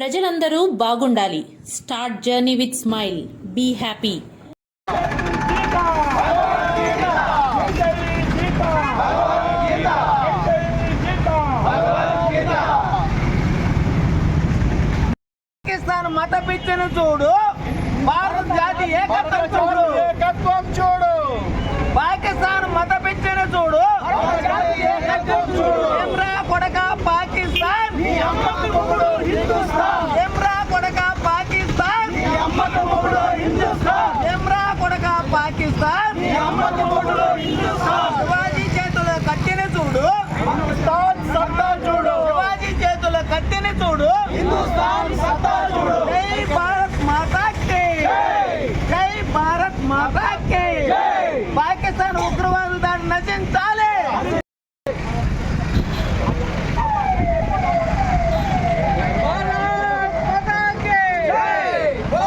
ప్రజలందరూ బాగుండాలి. Start journey with smile be happy Pakistan మత పిచ్చను చూడు భారత జాతి ఏకత్వం చూడు ఏకత్వం చూడు పాకిస్తాన్ మత పిచ్చను చూడు ఏకత్వం చూడు ఎమ్రా కొడక పాకిస్తాన్ నీ అమ్మకు మొగుడు హిందుస్థాన్ ఎమ్రా కొడక పాకిస్తాన్ నీ అమ్మకు మొగుడు హిందుస్థాన్ ఎమ్రా కొడక పాకిస్తాన్ నీ అమ్మకు మొగుడు హిందుస్థాన్ శివాజీ చేతుల కత్తిని చూడు హిందుస్థాన్ సత్తా చూడు శివాజీ చేతుల కత్తిని చూడు హిందుస్థాన్ సత్తా చూడు జై భారత్ మాతా కి జై భారత్ మాతా కి పాకిస్తాన్ ఉగ్రవాదులు దాన్ని నశించాలి భారత్ మాతా కి ఓ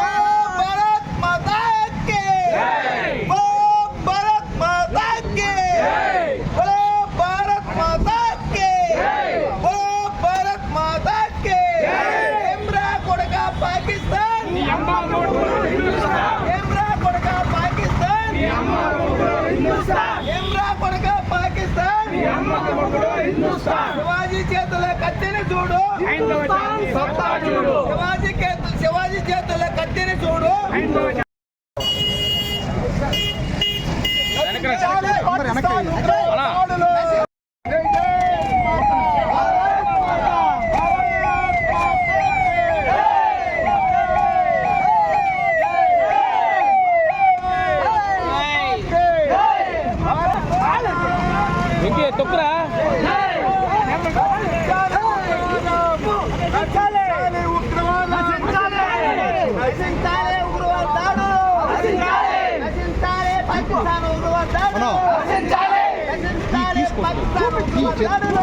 భారత్ మాతా కి ఓ భారత్ మాతా కి ఓ భారత్ మాతా కి ఓ భారత్ మాతా కి ఎమ్రా కొడక పాకిస్తాన్ ఎమ్రా కొడక పాకిస్తాన్ ఎమ్రా కొడక పాకిస్తాన్ శివాజీ చేతుల కత్తిని చూడు. సత్తా చూడు. శివాజీ చేతు శివాజీ చేతుల కత్తిని చూడు. చాలే పాకిస్తాన్ పాకిస్తాన్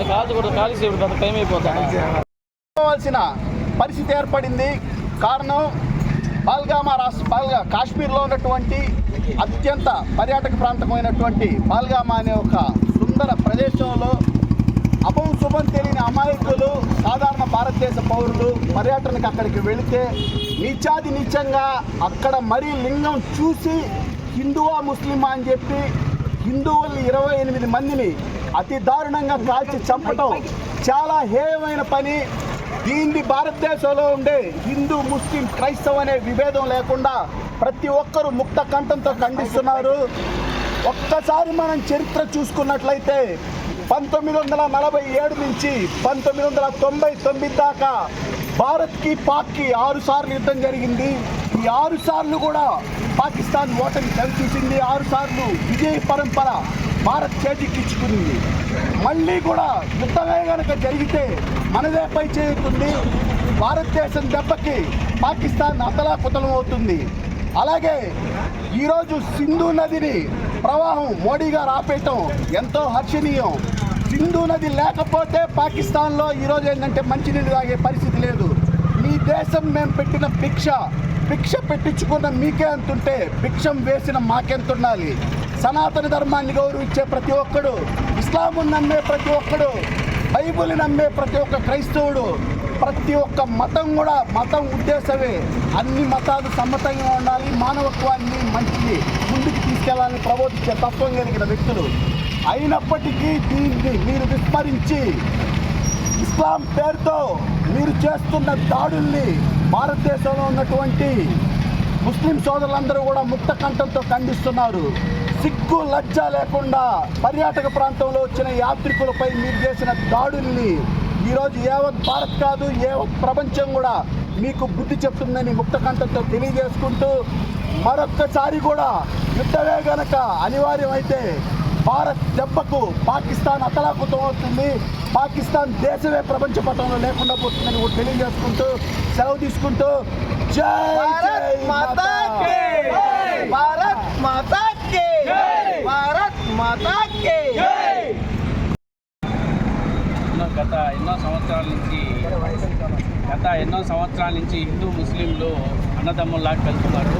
ఉగ్రవాద తమ్ముడు కాల్చి ఇప్పుడు టైం అయిపోతుంది కావాల్సిన పరిస్థితి ఏర్పడింది కారణం పాల్గామా రాష్ట్ర పాల్గా కాశ్మీర్లో ఉన్నటువంటి అత్యంత పర్యాటక ప్రాంతమైనటువంటి పాల్గామా అనే ఒక సుందర ప్రదేశంలో అపం శుభం తెలియని అమాయకులు సాధారణ భారతదేశ పౌరులు పర్యటనకు అక్కడికి వెళితే నీచాది నీచంగా అక్కడ మరీ లింగం చూసి హిందువా ముస్లిమా అని చెప్పి హిందువులు ఇరవై ఎనిమిది మందిని అతి దారుణంగా కాల్చి చంపటం చాలా హేయమైన పని. దీన్ని భారతదేశంలో ఉండే హిందూ ముస్లిం క్రైస్తవ అనే విభేదం లేకుండా ప్రతి ఒక్కరూ ముక్త కంఠంతో ఖండిస్తున్నారు. ఒక్కసారి మనం చరిత్ర చూసుకున్నట్లయితే పంతొమ్మిది వందల నలభై ఏడు నుంచి పంతొమ్మిది వందల తొంభై తొమ్మిది దాకా భారత్కి పాక్కి ఆరు సార్లు యుద్ధం జరిగింది. ఈ ఆరు సార్లు కూడా పాకిస్తాన్ ఓటమి కనిపించింది ఆరు సార్లు విజయ పరంపర భారత్ చేతికిచ్చుకుంది మళ్ళీ కూడా యుద్ధమే కనుక జరిగితే మనదే పై చేయుతుంది భారతదేశం దెబ్బకి పాకిస్తాన్ అతలాకుతలం అవుతుంది అలాగే ఈరోజు సింధు నదిని ప్రవాహం మోడీ గారు ఆపేయటం ఎంతో హర్షణీయం. సింధు నది లేకపోతే పాకిస్తాన్లో ఈరోజు ఏంటంటే మంచినీళ్ళు తాగే పరిస్థితి లేదు. మీ దేశం మేము పెట్టిన భిక్ష భిక్ష పెట్టించుకున్న మీకే అంతుంటే భిక్షం వేసిన మాకెంత ఉండాలి సనాతన ధర్మాన్ని గౌరవించే ప్రతి ఒక్కడు ఇస్లాము నమ్మే ప్రతి ఒక్కడు బైబుల్ నమ్మే ప్రతి ఒక్క క్రైస్తవుడు ప్రతి ఒక్క మతం కూడా మతం ఉద్దేశమే. అన్ని మతాలు సమ్మతంగా ఉండాలి మానవత్వాన్ని మంచిది ముందుకు తీసుకెళ్ళాలని ప్రబోధించే తత్వం కలిగిన వ్యక్తులు. అయినప్పటికీ దీన్ని మీరు విస్మరించి ఇస్లాం పేరుతో మీరు చేస్తున్న దాడుల్ని భారతదేశంలో ఉన్నటువంటి ముస్లిం సోదరులందరూ కూడా ముక్త కంఠంతో ఖండిస్తున్నారు. సిగ్గు లజ్జ లేకుండా పర్యాటక ప్రాంతంలో వచ్చిన యాత్రికులపై మీరు చేసిన దాడుల్ని ఈరోజు యావత్ భారత్ కాదు యావత్ ప్రపంచం కూడా మీకు బుద్ధి చెప్తుందని ముక్త కంఠంతో తెలియజేసుకుంటూ మరొక్కసారి కూడా యుద్ధమే గనక అనివార్యమైతే భారత్ దెబ్బకు పాకిస్తాన్ అతలాకుతం అవుతుంది. పాకిస్తాన్ దేశమే ప్రపంచ పటంలో లేకుండా పోతుందని తెలియజేసుకుంటూ సెలవు తీసుకుంటూ జై భారత్ మాతా భారత్ గత ఎన్నో సంవత్సరాల నుంచి గత ఎన్నో సంవత్సరాల నుంచి హిందూ ముస్లింలు అన్నదమ్ముల్లా కలుస్తున్నారు.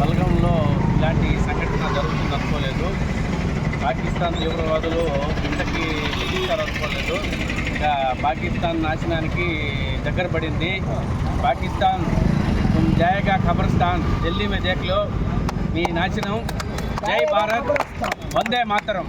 బలగంలో ఇలాంటి సంఘటన జరుగుతుంది అనుకోలేదు. పాకిస్తాన్ తీవ్రవాదులు ఇంతకి అనుకోలేదు ఇక పాకిస్తాన్ నాశనానికి దగ్గర పడింది. పాకిస్తాన్ జాయగా ఖబర్స్థాన్ ఢిల్లీ మే మీ నాశనం. జై భారత్. వందే మాతరం.